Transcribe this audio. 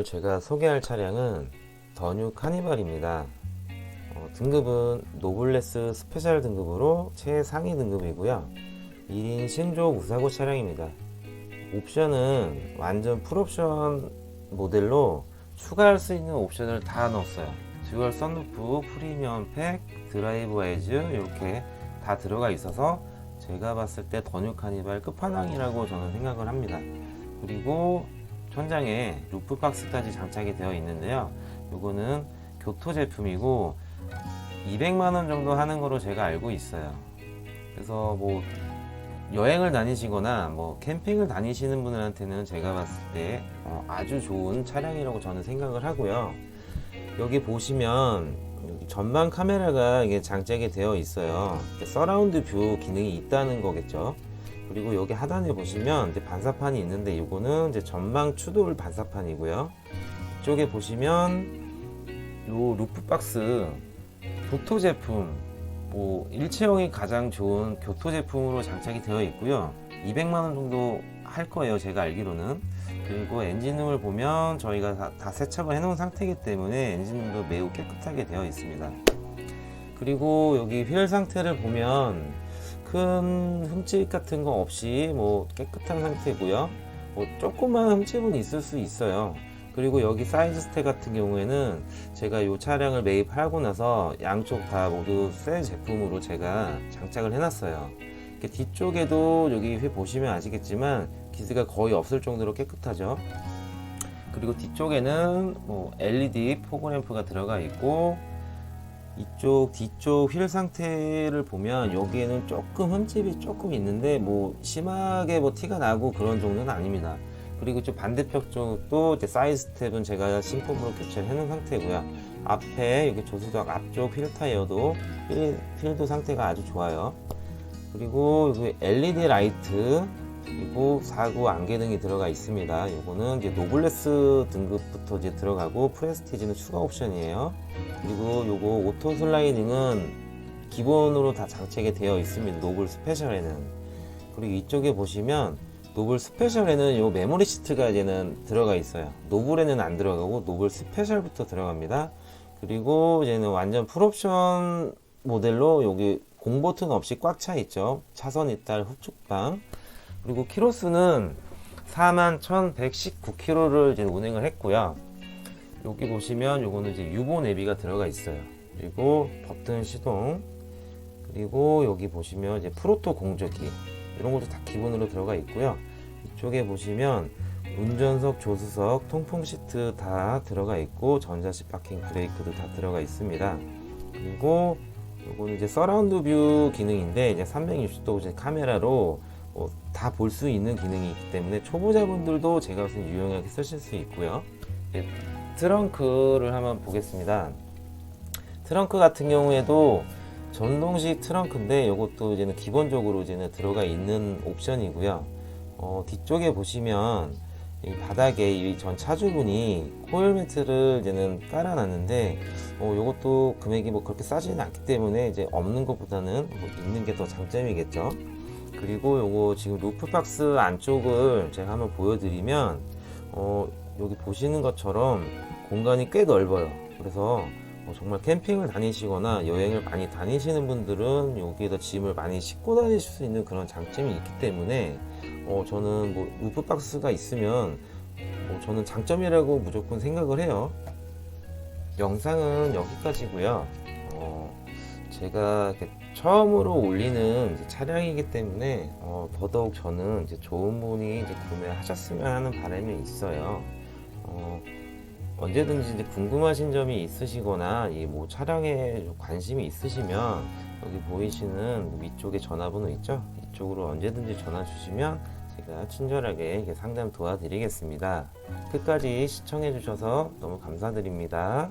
오늘 제가 소개할 차량은 더뉴 카니발입니다. 어, 등급은 노블레스 스페셜 등급으로 최상위 등급이고요. 1인 신조 무사고 차량입니다. 옵션은 완전 풀옵션 모델로 추가할 수 있는 옵션을 다 넣었어요. 듀얼 썬루프, 프리미엄 팩, 드라이브 와이즈 이렇게 다 들어가 있어서 제가 봤을 때 더뉴 카니발 끝판왕이라고 저는 생각을 합니다. 그리고 천장에 루프 박스까지 장착이 되어 있는데요. 요거는 교토 제품이고 200만 원 정도 하는 거로 제가 알고 있어요. 그래서 뭐 여행을 다니시거나 뭐 캠핑을 다니시는 분들한테는 제가 봤을 때 어, 아주 좋은 차량이라고 저는 생각을 하고요. 여기 보시면 여기 전방 카메라가 이게 장착이 되어 있어요. 서라운드 뷰 기능이 있다는 거겠죠. 그리고 여기 하단에 보시면 이제 반사판이 있는데 이거는 이제 전방 추돌 반사판이고요. 이쪽에 보시면 요 루프 박스 교토 제품 뭐 일체형이 가장 좋은 교토 제품으로 장착이 되어 있고요. 200만 원 정도 할 거예요. 제가 알기로는. 그리고 엔진룸을 보면 저희가 다, 다 세척을 해놓은 상태이기 때문에 엔진룸도 매우 깨끗하게 되어 있습니다. 그리고 여기 휠 상태를 보면 큰 흠집 같은 거 없이 뭐 깨끗한 상태고요. 뭐 조그만 흠집은 있을 수 있어요. 그리고 여기 사이즈 스택 같은 경우에는 제가 이 차량을 매입하고 나서 양쪽 다 모두 새 제품으로 제가 장착을 해놨어요. 뒤쪽에도 여기 휠 보시면 아시겠지만 기스가 거의 없을 정도로 깨끗하죠. 그리고 뒤쪽에는 뭐 LED 포그램프가 들어가 있고 이쪽 뒤쪽 휠 상태를 보면 여기에는 조금 흠집이 조금 있는데 뭐 심하게 뭐 티가 나고 그런 정도는 아닙니다. 그리고 좀 반대편 쪽도 이제 사이드 스텝은 제가 신품으로 교체를 해놓은 상태고요. 앞에 여기 조수석 앞쪽 휠 타이어도 휠, 휠도 상태가 아주 좋아요. 그리고 여기 LED 라이트 그리고 사구 안개등이 들어가 있습니다. 요거는 이제 노블레스 등급부터 이제 들어가고 프레스티지는 추가 옵션이에요. 그리고 요거 오토 슬라이딩은 기본으로 다 장착이 되어 있습니다. 노블 스페셜에는. 그리고 이쪽에 보시면 노블 스페셜에는 요 메모리 시트가 이제는 들어가 있어요. 노블에는 안 들어가고 노블 스페셜부터 들어갑니다. 그리고 이제는 완전 풀옵션 모델로 여기 공 버튼 없이 꽉 차 있죠. 차선 이탈 후축방. 그리고 키로수는 41,119km를 이제 운행을 했고요. 여기 보시면 요거는 이제 유보 내비가 들어가 있어요. 그리고 버튼 시동. 그리고 여기 보시면 이제 프로토 공조기. 이런 것도 다 기본으로 들어가 있고요. 이쪽에 보시면 운전석, 조수석, 통풍 시트 다 들어가 있고 전자식 파킹 브레이크도 다 들어가 있습니다. 그리고 요거는 이제 서라운드 뷰 기능인데 이제 360도 이제 카메라로 뭐 다 볼 수 있는 기능이 있기 때문에 초보자분들도 제가 무슨 유용하게 쓰실 수 있고요. 이제 트렁크를 한번 보겠습니다. 트렁크 같은 경우에도 전동식 트렁크인데 이것도 이제는 기본적으로 이제는 들어가 있는 옵션이고요. 어, 뒤쪽에 보시면 이 바닥에 이 전 차주분이 코일 매트를 이제는 깔아놨는데 어, 이것도 금액이 뭐 그렇게 싸지는 않기 때문에 이제 없는 것보다는 뭐 있는 게 더 장점이겠죠. 그리고 요거 지금 루프 박스 안쪽을 제가 한번 보여드리면 어, 여기 보시는 것처럼 공간이 꽤 넓어요. 그래서 어, 정말 캠핑을 다니시거나 여행을 많이 다니시는 분들은 여기에다 짐을 많이 싣고 다니실 수 있는 그런 장점이 있기 때문에 어, 저는 뭐 루프 박스가 있으면 어, 저는 장점이라고 무조건 생각을 해요. 영상은 여기까지고요. 어, 제가 처음으로 올리는 차량이기 때문에 어, 더더욱 저는 이제 좋은 분이 이제 구매하셨으면 하는 바람이 있어요. 어, 언제든지 이제 궁금하신 점이 있으시거나 이 뭐 차량에 좀 관심이 있으시면 여기 보이시는 위쪽에 전화번호 있죠? 이쪽으로 언제든지 전화 주시면 제가 친절하게 상담 도와드리겠습니다. 끝까지 시청해 주셔서 너무 감사드립니다.